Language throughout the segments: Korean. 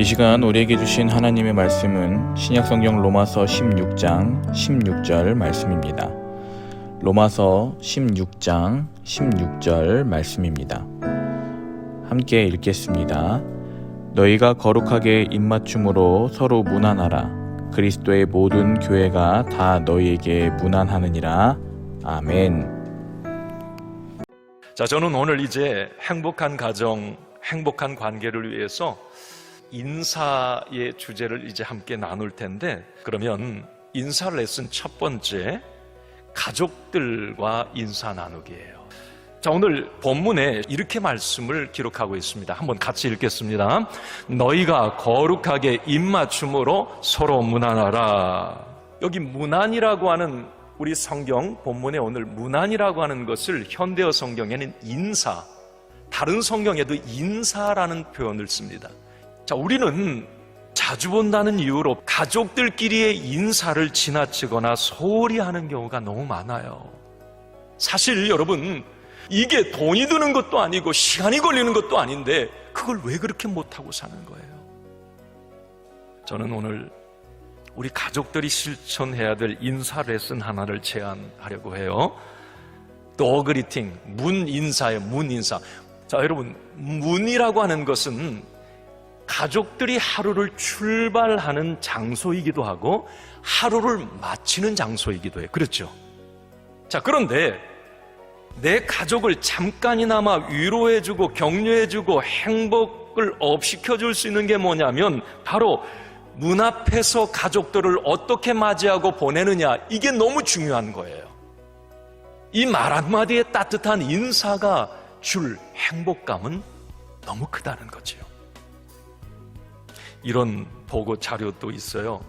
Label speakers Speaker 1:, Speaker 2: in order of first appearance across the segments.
Speaker 1: 이 시간 우리에게 주신 하나님의 말씀은 신약성경 로마서 16장 16절 말씀입니다. 로마서 16장 16절 말씀입니다. 함께 읽겠습니다. 너희가 거룩하게 입맞춤으로 서로 무난하라. 그리스도의 모든 교회가 다 너희에게 무난하느니라. 아멘.
Speaker 2: 자, 저는 오늘 이제 행복한 가정, 행복한 관계를 위해서 인사의 주제를 이제 함께 나눌 텐데, 그러면 인사 레슨 첫 번째, 가족들과 인사 나누기예요. 자, 오늘 본문에 이렇게 말씀을 기록하고 있습니다. 한번 같이 읽겠습니다. 너희가 거룩하게 입맞춤으로 서로 무난하라. 여기 무난이라고 하는 우리 성경 본문에 오늘 무난이라고 하는 것을 현대어 성경에는 인사, 다른 성경에도 인사라는 표현을 씁니다. 자, 우리는 자주 본다는 이유로 가족들끼리의 인사를 지나치거나 소홀히 하는 경우가 너무 많아요. 사실 여러분, 이게 돈이 드는 것도 아니고 시간이 걸리는 것도 아닌데 그걸 왜 그렇게 못하고 사는 거예요? 저는 오늘 우리 가족들이 실천해야 될 인사 레슨 하나를 제안하려고 해요. 또 그리팅, 문 인사예요, 문 인사. 자, 여러분, 문이라고 하는 것은 가족들이 하루를 출발하는 장소이기도 하고 하루를 마치는 장소이기도 해요. 그렇죠? 자, 그런데 내 가족을 잠깐이나마 위로해주고 격려해주고 행복을 업시켜줄 수 있는 게 뭐냐면 바로 문 앞에서 가족들을 어떻게 맞이하고 보내느냐 이게 너무 중요한 거예요. 이 말 한마디에 따뜻한 인사가 줄 행복감은 너무 크다는 거지요. 이런 보고 자료도 있어요.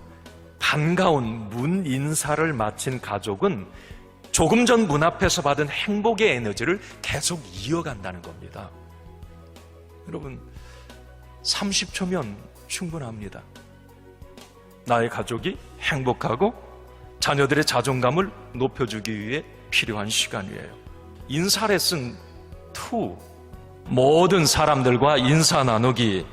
Speaker 2: 반가운 문 인사를 마친 가족은 조금 전 문 앞에서 받은 행복의 에너지를 계속 이어간다는 겁니다. 여러분, 30초면 충분합니다. 나의 가족이 행복하고 자녀들의 자존감을 높여주기 위해 필요한 시간이에요. 인사 레슨 2. 모든 사람들과 인사 나누기.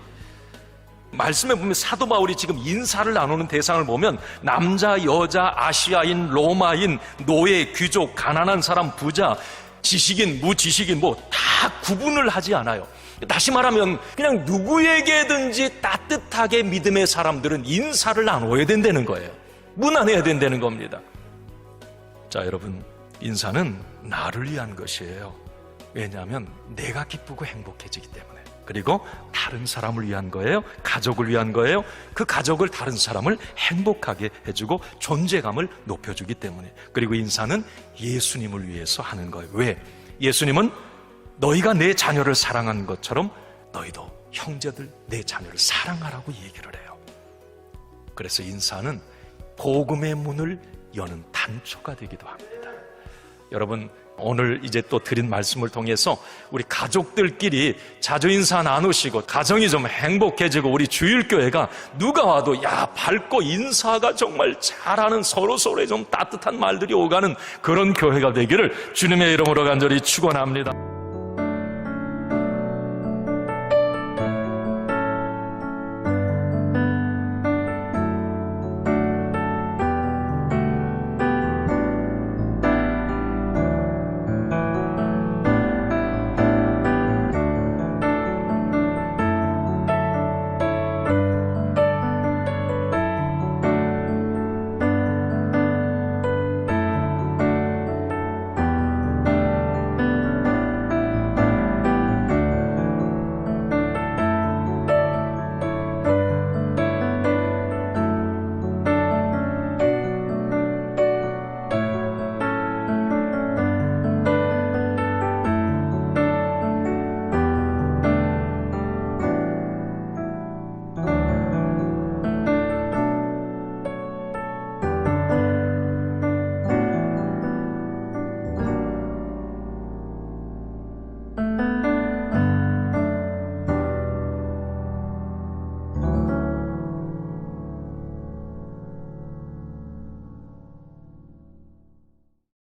Speaker 2: 말씀에 보면 사도 바울이 지금 인사를 나누는 대상을 보면 남자, 여자, 아시아인, 로마인, 노예, 귀족, 가난한 사람, 부자, 지식인, 무지식인 뭐 다 구분을 하지 않아요. 다시 말하면 그냥 누구에게든지 따뜻하게 믿음의 사람들은 인사를 나눠야 된다는 거예요. 무난해야 된다는 겁니다. 자, 여러분, 인사는 나를 위한 것이에요. 왜냐하면 내가 기쁘고 행복해지기 때문에. 그리고 다른 사람을 위한 거예요. 가족을 위한 거예요. 그 가족을 다른 사람을 행복하게 해주고 존재감을 높여주기 때문에. 그리고 인사는 예수님을 위해서 하는 거예요. 왜? 예수님은 너희가 내 자녀를 사랑한 것처럼 너희도 형제들 내 자녀를 사랑하라고 얘기를 해요. 그래서 인사는 복음의 문을 여는 단초가 되기도 합니다. 여러분, 오늘 이제 또 드린 말씀을 통해서 우리 가족들끼리 자주 인사 나누시고 가정이 좀 행복해지고 우리 주일교회가 누가 와도 야 밝고 인사가 정말 잘하는 서로 서로의 좀 따뜻한 말들이 오가는 그런 교회가 되기를 주님의 이름으로 간절히 축원합니다.